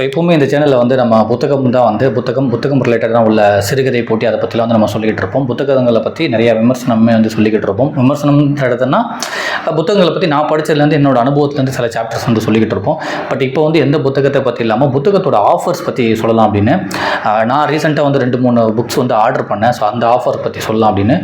So எப்போவுமே இந்த சேனலில் வந்து நம்ம புத்தகம் தான் வந்து புத்தகம் புத்தகம் ரிலேட்டடாக உள்ள சிறுகதை போட்டி அதை பற்றிலாம் வந்து நம்ம சொல்லிக்கிட்டு இருப்போம். புத்தகங்களை பற்றி நிறையா விமர்சனமே வந்து சொல்லிக்கிட்டு இருப்போம். விமர்சனம் எடுத்தோன்னா புத்தகங்களை பற்றி நான் படித்ததுலேருந்து என்னோட அனுபவத்துலேருந்து சில சாப்டர்ஸ் வந்து சொல்லிக்கிட்டு இருப்போம். பட் இப்போ வந்து எந்த புத்தகத்தை பற்றி இல்லாமல் புத்தகத்தோட ஆஃபர்ஸ் பற்றி சொல்லலாம் அப்படின்னு நான் ரீசெண்டாக வந்து ரெண்டு மூணு புக்ஸ் வந்து ஆர்டர் பண்ணேன். ஸோ அந்த ஆஃபர் பற்றி சொல்லலாம் அப்படின்னு.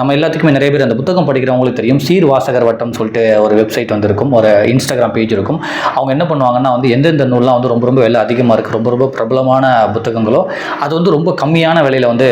நம்ம எல்லாத்துக்குமே நிறைய பேர் அந்த புத்தகம் படிக்கிறவங்களுக்கு தெரியும். சீர் வாசகர் வட்டம் சொல்லிட்டு ஒரு வெப்சைட் வந்து இருக்கும் ஒரு இன்ஸ்டாகிராம் பேஜ் இருக்கும். அவங்க என்ன பண்ணுவாங்கன்னா வந்து எந்தெந்த நூல்லாம் வந்து ரொம்ப ரொம்ப விலை அதிகமாக இருக்குது ரொம்ப ரொம்ப பிரபலமான புத்தகங்களோ அது வந்து ரொம்ப கம்மியான விலையில் வந்து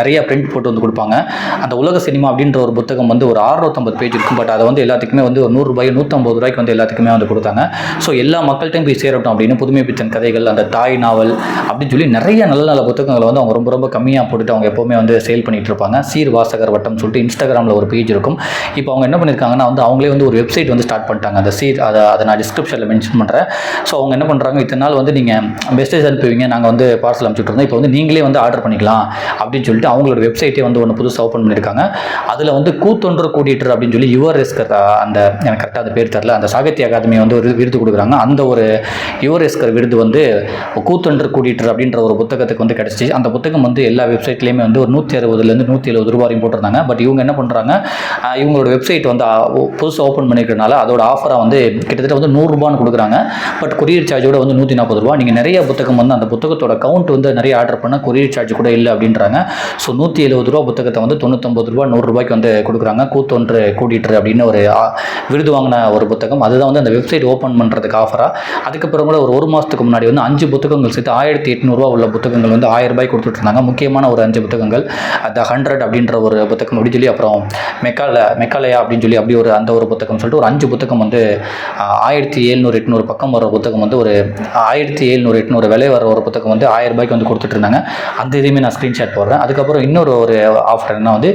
நிறைய பிரிண்ட் போட்டு வந்து கொடுப்பாங்க. அந்த உலக சினிமா அப்படின்ற ஒரு புத்தகம் வந்து ஒரு 650 பேஜ் இருக்கும். பட் அதை வந்து எல்லா எல்லாத்துக்குமே வந்து ஒரு நூறுரூபாய் நூற்றம்பது ரூபாய்க்கு வந்து எல்லாத்துக்குமே வந்து கொடுத்தாங்க. ஸோ எல்லா மக்கள்கிட்டையும் போய் சேரட்டும் அப்படின்னு புதுமை பித்தன் கதைகள் அந்த தாய் நாவல் அப்படின்னு சொல்லி நிறைய நல்ல நல்ல புத்தகங்களை வந்து அவங்க ரொம்ப ரொம்ப கம்மியாக போட்டுட்டு அவங்க எப்போவுமே வந்து சேல் பண்ணிட்டு இருப்பாங்க. சீர் வாசகர் வட்டம் சொல்லிட்டு இன்ஸ்டாகிராமில் ஒரு பேஜ் இருக்கும். இப்போ அவங்க என்ன பண்ணியிருக்காங்கன்னா வந்து அவங்களே வந்து ஒரு வெப்சைட் வந்து ஸ்டார்ட் பண்ணிட்டாங்க. அந்த சீர் அதை அதை நான் டிஸ்கிரிப்ஷனில் மென்ஷன் பண்ணுறேன் ஸோ அவங்க என்ன பண்ணுறாங்க இத்தனை நாள் வந்து நீங்கள் மெசேஜ் அனுப்புவீங்க நாங்கள் வந்து பார்சல் அனுப்பிச்சுட்டு இருந்தோம். இப்போ வந்து நீங்களே வந்து ஆர்டர் பண்ணிக்கலாம் அப்படின்னு சொல்லிட்டு அவங்களோட வெப்சைட்டே வந்து ஒன்று புதுசாக ஓப்பன் பண்ணியிருக்காங்க அதில் வந்து கூத்தொன்று கூட்டிட்டு அப்படின்னு சொல்லி யுவர் ரெஸ்கர் அந்த எனக்கு கரெக்டாக அந்த பேர் தெரில அந்த சாகித்ய அகாதமி வந்து ஒரு விருது கொடுக்குறாங்க. அந்த ஒரு யுவர் எஸ்கர் விருது வந்து கூத்தொன்று கூட்டிட்டு அப்படின்ற ஒரு புத்தகத்துக்கு வந்து கிடச்சிச்சு. அந்த புத்தகம் வந்து எல்லா வெப்சைட்லேயுமே வந்து ஒரு நூற்றி அறுபதுலேருந்து நூற்றி எழுபது ரூபாயும் போட்டிருந்தாங்க. பட் இவங்க என்ன பண்ணுறாங்க இவங்களோட வெப்சைட் வந்து புதுசாக ஓப்பன் பண்ணிக்கிறனால அதோட ஆஃபராக வந்து கிட்டத்தட்ட வந்து நூறுரூபான்னு கொடுக்குறாங்க. பட் கொரியர் சார்ஜோட வந்து நூற்றி நாற்பது ரூபா. நீங்கள் நிறைய புத்தகம் வந்து அந்த புத்தகத்தோட கவுண்ட் வந்து நிறைய ஆர்டர் பண்ணால் கொரியர் சார்ஜ் கூட இல்லை அப்படின்றாங்க. ஸோ நூற்றி எழுபது ரூபா புத்தகத்தை வந்து தொண்ணூத்தொம்பது ரூபா நூறுரூபாய்க்கு வந்து கொடுக்குறாங்க. கூத்தொன்று கூட்டிட்டு அப்படின்னு ஒரு விருது வாங்கின ஒரு புத்தகம். அதுதான் வந்து அந்த வெப்சைட் ஓப்பன் பண்ணுறதுக்கு ஆஃபராக அதுக்கப்புறம் கூட ஒரு ஒரு மாதத்துக்கு முன்னாடி வந்து அஞ்சு புத்தகங்கள் சேர்த்து ஆயிரத்தி எட்நூறுவா உள்ள புத்தகங்கள் வந்து ஆயிரம் ரூபாய் கொடுத்துட்ருந்தாங்க முக்கியமான ஒரு அஞ்சு புத்தகங்கள். த ஹண்ட்ரட் அப்படின்ற ஒரு புத்தகம் அப்படி சொல்லி அப்புறம் மெக்கால மெக்காலயா அப்படின்னு சொல்லி அப்படி ஒரு அந்த ஒரு புத்தகம் சொல்லிட்டு ஒரு அஞ்சு புத்தகம் வந்து ஆயிரத்தி எழுநூறு எட்நூறு பக்கம் வர புத்தகம் வந்து ஒரு ஆயிரத்தி எழுநூறு எட்நூறு விலை வர ஒரு புத்தகம் வந்து ஆயிரம் ரூபாய்க்கு வந்து கொடுத்துட்ருந்தாங்க அந்த இதையுமே நான் ஸ்க்ரீன்ஷாட் போடுறேன். அதுக்கப்புறம் இன்னொரு ஒரு ஆஃபர் என்ன வந்து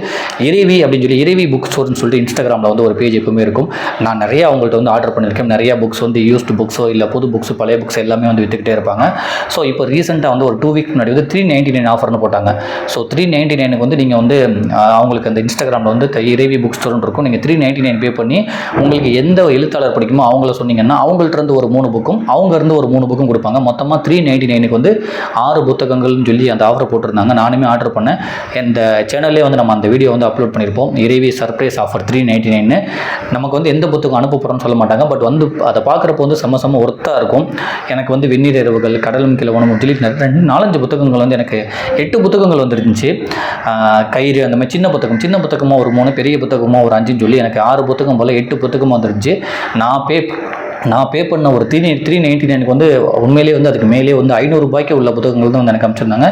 இறைவி அப்படின்னு சொல்லி இறைவி புக் ஸ்டோர்னு சொல்லிட்டு இன்ஸ்டாகிராமில் வந்து ஒரு பேஜ் எப்பவுமே இருக்கும். நான் நிறைய அவங்கள்ட்ட வந்து ஆர்டர் பண்ணியிருக்கேன். நிறைய புக்ஸ் வந்து யூஸ்டு புக்ஸோ இல்லை புது புக்ஸ் பழைய புக்ஸ் எல்லாமே வந்து விற்றுக்கிட்டே இருப்பாங்க. ஸோ இப்போ ரீசெண்டாக வந்து ஒரு டூ வீக் முன்னாடி வந்து த்ரீ நைன்டி நைன் ஆஃபர்னு போட்டாங்க. ஸோ த்ரீ நைன்டி நைனுக்கு வந்து நீங்கள் வந்து அவங்களுக்கு அந்த இன்ஸ்டாகிராமில் வந்து இறைவி புக் ஸ்டோர்னு இருக்கும். நீங்கள் த்ரீ நைன்டி நைன் பே பண்ணி உங்களுக்கு எந்த எழுத்தாளர் பிடிக்குமோ அவங்கள சொன்னீங்கன்னா அவங்கள்ட்ட இருந்து ஒரு மூணு புக்கும் அவங்க இருந்து ஒரு மூணு புக்கும் கொடுப்பாங்க. மொத்தமாக த்ரீ நைன்டி நைனுக்கு வந்து ஆறு புத்தகங்கள்னு சொல்லி அந்த ஆஃபர் போட்டிருந்தாங்க. நானுமே ஆர்டர் பண்ணேன். இந்த சேனல்லே வந்து நம்ம அந்த வீடியோ வந்து அப்லோட் பண்ணியிருப்போம். Iraivi surprise offer three ninety nine நமக்கு வந்து எந்த புத்தகம் அனுப்ப போகிறோம்னு சொல்ல மாட்டாங்க. பட் வந்து அதை பார்க்குறப்போ வந்து செம்ம செம்ம ஒர்த்தாக இருக்கும். எனக்கு வந்து வெந்நீர் இரவுகள் கடலும் கிழவனும் சொல்லி ரெண்டு நாலஞ்சு புத்தகங்கள் வந்து எனக்கு எட்டு புத்தகங்கள் வந்துருந்துச்சு. கயிறு அந்த மாதிரி சின்ன புத்தகம் சின்ன புத்தகமாக ஒரு மூணு பெரிய புத்தகமாக ஒரு அஞ்சுன்னு சொல்லி எனக்கு ஆறு புத்தகம் போல் எட்டு புத்தகமாக வந்துருந்துச்சு. நான் பே நான் பே பண்ண ஒரு த்ரீ த்ரீ நைன்டி நைனுக்கு வந்து உண்மையிலே வந்து அதுக்கு மேலே வந்து ஐநூறுரூபாய்க்கு உள்ள புத்தகங்கள் தான் வந்து எனக்கு அமைச்சிருந்தாங்க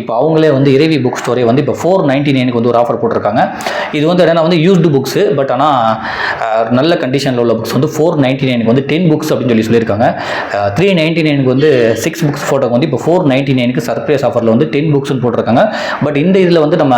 இப்போ அவங்களே வந்து இறைவி புக் ஸ்டோரே வந்து இப்போ ஃபோர் நைன்டி நைனுக்கு வந்து ஒரு ஆஃபர் போட்டிருக்காங்க. இது வந்து என்னன்னா வந்து யூஸ்டு புக்ஸு பட் ஆனால் நல்ல கண்டிஷனில் உள்ள புக்ஸ் வந்து ஃபோர் நைன்டி நைனுக்கு வந்து டென் புக்ஸ் அப்படின்னு சொல்லி சொல்லியிருக்காங்க. த்ரீ நைன்டி நைனுக்கு வந்து சிக்ஸ் புக்ஸ் ஃபோட்டோக்கு வந்து இப்போ ஃபோர் நைன்டி நைனுக்கு சர்ப்ரைஸ் ஆஃபரில் வந்து டென் புக்ஸ்னு போட்டிருக்காங்க. பட் இந்த இதில் வந்து நம்ம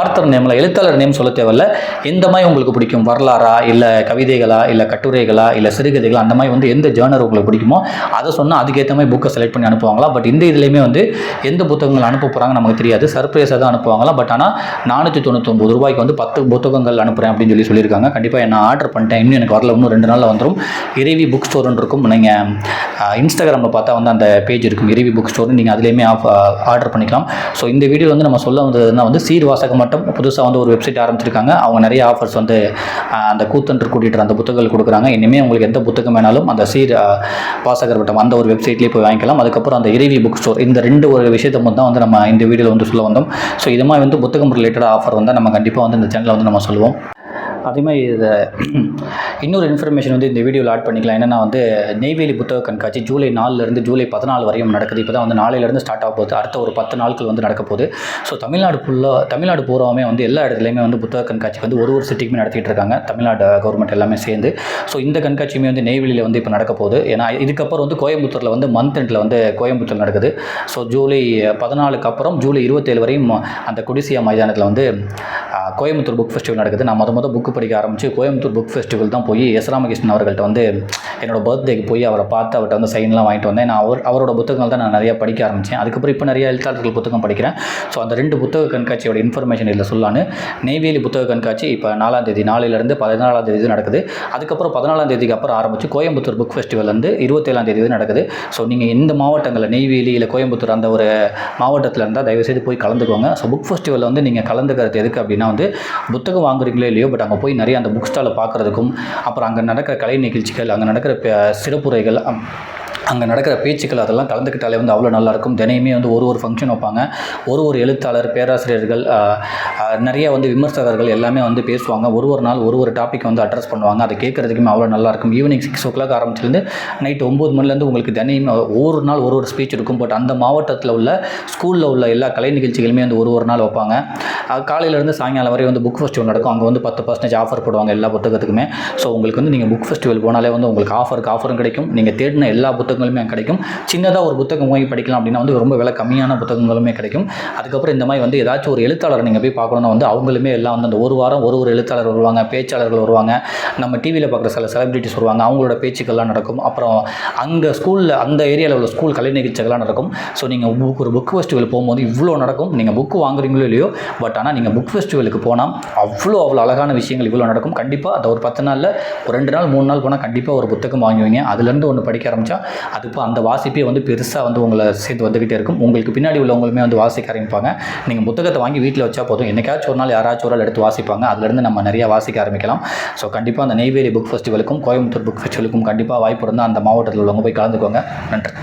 ஆர்த்தர் நேமில் எழுத்தாளர் நேம் சொல்ல தேவையில்ல. எந்த மாதிரி உங்களுக்கு பிடிக்கும்? வரலாறா? இல்லை கவிதைகளா? இல்லை கட்டுரைகளா? இல்லை சிறுகதைகளா? அந்த மாதிரி வந்து எந்த ஜேர்னர் உங்களுக்கு பிடிக்குமோ அதை சொன்னால் அதுக்கேற்ற மாதிரி புக்கை செலக்ட் பண்ணி அனுப்புவாங்களா? பட் இந்த இதுலேயுமே வந்து எந்த புத்தகங்கள் அனுப்ப போகிறாங்க நமக்கு தெரியாது. சர்ப்ரைஸாக தான் அனுப்புவாங்களா? பட் ஆனால் நானூற்றி தொண்ணூத்தொம்பது ரூபாய்க்கு வந்து பத்து புத்தகங்கள் அனுப்புகிறேன் அப்படின்னு சொல்லி சொல்லியிருக்காங்க. கண்டிப்பாக நான் ஆர்டர் பண்ணிட்டேன். இன்னும் எனக்கு வரல. இன்னும் ரெண்டு நாளில் வந்துடும் இறைவி புக் ஸ்டோர்னு இருக்கும். நீங்கள் இன்ஸ்டாகிராமில் பார்த்தா வந்து அந்த பேஜ் இருக்கும். இறைவி புக் ஸ்டோர்னு நீங்கள் அதுலேயுமே ஆஃப் ஆர்டர் பண்ணிக்கலாம். ஸோ இந்த வீடியோ வந்து நம்ம சொல்ல வந்ததுன்னா வந்து சீர் வாசகம் மட்டும் புதுசாக வந்து ஒரு வெப்சைட் ஆரம்பிச்சிருக்காங்க. அவங்க நிறைய ஆஃபர்ஸ் வந்து அந்த கூத்தன்று கூட்டிட்டு அந்த புத்தகங்கள் கொடுக்குறாங்க. இனிமேல் உங்களுக்கு எந்த புத்தகம் வேணாலும் அந்த சீர் பாசகர் வாசகர் வட்டம் அந்த ஒரு வெப்சைட்லேயே போய் வாங்கிக்கலாம். அதுக்கப்புறம் அந்த இறைவி புக் ஸ்டோர் இந்த ரெண்டு ஒரு விஷயத்தை மட்டும் தான் வந்து நம்ம இந்த வீடியோவில் வந்து சொல்ல வந்தோம். ஸோ இது மாதிரி வந்து புத்தகம் ரிலேட்டடாக ஆஃபர் வந்து நம்ம கண்டிப்பாக வந்து இந்த சேனலில் வந்து நம்ம சொல்லுவோம். அதே மாதிரி இதை இன்னொரு இன்ஃபர்மேஷன் வந்து இந்த வீடியோவில் ஆட் பண்ணிக்கலாம். என்னென்னா வந்து நெய்வேலி புத்தக கண்காட்சி ஜூலை நாலுலேருந்து ஜூலை பதினாலு வரையும் நடக்குது. இப்போ தான் வந்து நாளையிலேருந்து ஸ்டார்ட் ஆக போகுது. அடுத்த ஒரு பத்து நாட்கள் வந்து நடக்க போகுது. ஸோ தமிழ்நாடு ஃபுல்லாக தமிழ்நாடு பூராவுமே வந்து எல்லா இடத்துலையுமே வந்து புத்தக கண்காட்சி வந்து ஒரு ஒரு சிட்டிக்குமே நடத்திட்டு இருக்காங்க. தமிழ்நாடு கவர்மெண்ட் எல்லாமே சேர்ந்து. ஸோ இந்த கண்காட்சியுமே வந்து நெய்வேலியில் வந்து இப்போ நடக்க போகுது. ஏன்னா இதுக்கப்புறம் வந்து கோயம்புத்தூரில் வந்து மந்த் எண்டில் வந்து கோயம்புத்தூர் நடக்குது. ஸோ ஜூலை பதினாலுக்கு அப்புறம் ஜூலை இருபத்தேழு வரையும் அந்த குடிசியா மைதானத்தில் வந்து கோயம்புத்தூர் புக் ஃபெஸ்டிவல் நடக்குது. நான் மொதல் மொதல் புக்கு படிக்க ஆரம்பித்து கோயம்புத்தூர் புக் ஃபெஸ்டிவல் தான் போய் எஸ் ராமகிருஷ்ணன் அவர்கள்ட்ட வந்து என்னோடய பர்த்டேக்கு போய் அவரை பார்த்து அவர்கிட்ட வந்து சைன்லாம் வாங்கிட்டு வந்தேன். நான் அவர் அவரோட புத்தகங்கள் தான் நான் நிறையா படிக்க ஆரம்பித்தேன் அதுக்கப்புறம் இப்போ நிறைய எழுத்தாளர்கள் புத்தகம் படிக்கிறேன். ஸோ அந்த ரெண்டு புத்தக கண்காட்சியோட இன்ஃபர்மேஷன் இதில் சொல்லான்னு நெய்வேலி புத்தக கண்காட்சி இப்போ நாலாம் தேதி நாளையிலேருந்து பதினாலாம் தேதி நடக்குது. அதுக்கப்புறம் பதினாலாம் தேதிக்கு அப்புறம் ஆரம்பித்து கோயம்புத்தூர் புக் ஃபெஸ்டிவல் வந்து இருபத்தேழாம் தேதி நடக்குது. ஸோ நீங்கள் இந்த மாவட்டங்களில் நெய்வேலி இல்லை கோயம்புத்தூர் அந்த ஒரு மாவட்டத்தில் இருந்தால் தயவுசெய்து போய் கலந்துக்கோங்க. ஸோ புக் ஃபெஸ்டிவலில் வந்து நீங்கள் கலந்துக்கிறது எதுக்கு அப்படின்னா வந்து புத்தகம் வாங்குறீங்களோ இல்லையோ பட் அங்கே போய் நிறைய அந்த புக் ஸ்டாலை பார்க்குறதுக்கும் அப்புறம் அங்கே நடக்கிற கலை நிகழ்ச்சிகள் அங்கே நடக்கிற சிறப்புரைகள் அங்கே நடக்கிற பேச்சுக்கள் அதெல்லாம் கலந்துக்கிட்டாலே வந்து அவ்வளோ நல்லாயிருக்கும் தினையுமே வந்து ஒரு ஒரு ஃபங்க்ஷன் வைப்பாங்க. ஒரு ஒரு எழுத்தாளர் பேராசிரியர்கள் நிறைய வந்து விமர்சகர்கள் எல்லாமே வந்து பேசுவாங்க. ஒரு ஒரு நாள் ஒரு ஒரு டாபிக் வந்து அட்ரஸ் பண்ணுவாங்க. அதை கேட்குறதுக்குமே அவ்வளோ நல்லாயிருக்கும் ஈவினிங் சிக்ஸ் ஓ கிளாக் ஆரம்பிச்சிலேருந்து நைட் ஒம்பது மணிலேருந்து உங்களுக்கு தினையுமே ஒரு நாள் ஒரு ஒரு ஸ்பீச் இருக்கும். பட் அந்த மாவட்டத்தில் உள்ள ஸ்கூலில் உள்ள எல்லா கலை நிகழ்ச்சிகளுமே வந்து ஒரு ஒரு நாள் வைப்பாங்க. காலையிலேருந்து சாயங்காலம் வரை வந்து புக் ஃபெஸ்டிவல் நடக்கும். அங்கே வந்து பத்து பர்சன்டேஜ் ஆஃபர் போடுவாங்க எல்லா புத்தகத்துக்குமே. ஸோ உங்களுக்கு வந்து நீங்கள் புக் ஃபெஸ்டிவல் போனாலே வந்து உங்களுக்கு ஆஃபருக்கு ஆஃபரும் கிடைக்கும். நீங்கள் தேடின எல்லா புத்தகம் புத்தகங்களுமே கிடைக்கும். சின்னதாக ஒரு புத்தகம் வாங்கி படிக்கலாம் அப்படின்னா வந்து ரொம்ப விலை கம்மியான புத்தகங்களுமே கிடைக்கும். அதுக்கப்புறம் இந்த மாதிரி வந்து ஏதாச்சும் ஒரு எழுத்தாளர் நீங்கள் போய் பார்க்கணுன்னா வந்து அவங்களுமே எல்லாம் வந்து அந்த ஒரு வாரம் ஒரு ஒரு எழுத்தாளர் வருவாங்க பேச்சாளர்கள் வருவாங்க. நம்ம டிவியில் பார்க்குற சில செலிபிரிட்டிஸ் வருவாங்க அவங்களோட பேச்சுக்கள்லாம் நடக்கும். அப்புறம் அங்கே ஸ்கூலில் அந்த ஏரியாவில் உள்ள ஸ்கூல் கலை நிகழ்ச்சிகள்லாம் நடக்கும். ஸோ நீங்கள் புக் ஒரு புக் ஃபெஸ்டிவல் போகும்போது இவ்வளோ நடக்கும். நீங்கள் புக்கு வாங்குறீங்களோ இல்லையோ பட் ஆனால் நீங்கள் புக் ஃபெஸ்டிவலுக்கு போனால் அவ்வளோ அவ்வளோ அழகான விஷயங்கள் இவ்வளோ நடக்கும். கண்டிப்பாக அதை ஒரு பத்து நாளில் ஒரு ரெண்டு நாள் மூணு நாள் போனால் கண்டிப்பாக ஒரு புத்தகம் வாங்குவீங்க. அதுலேருந்து ஒன்று படிக்க ஆரம்பித்தா அது இப்போ அந்த வாசிப்பே வந்து பெருசாக வந்து உங்களை சேர்த்து வந்துக்கிட்டே இருக்கும். உங்களுக்கு பின்னாடி உள்ளவங்களுமே வந்து வாசிக்க ஆரம்பிப்பாங்க. நீங்கள் புத்தகத்தை வாங்கி வீட்டில் வச்சா போதும். என்னைக்காச்சும் ஒரு நாள் யாராச்சும் ஒரு நாள் எடுத்து வாசிப்பாங்க. அதுலேருந்து நம்ம நிறையா வாசிக்க ஆரம்பிக்கலாம். ஸோ கண்டிப்பாக அந்த நெய்வேலி புக் ஃபெஸ்டிவலுக்கும் கோயம்புத்தூர் புக் ஃபெஸ்டிவலுக்கும் கண்டிப்பாக வாய்ப்பு இருந்தால் அந்த மாவட்டத்தில் உள்ளவங்க போய் கலந்துக்கோங்க. நன்றி.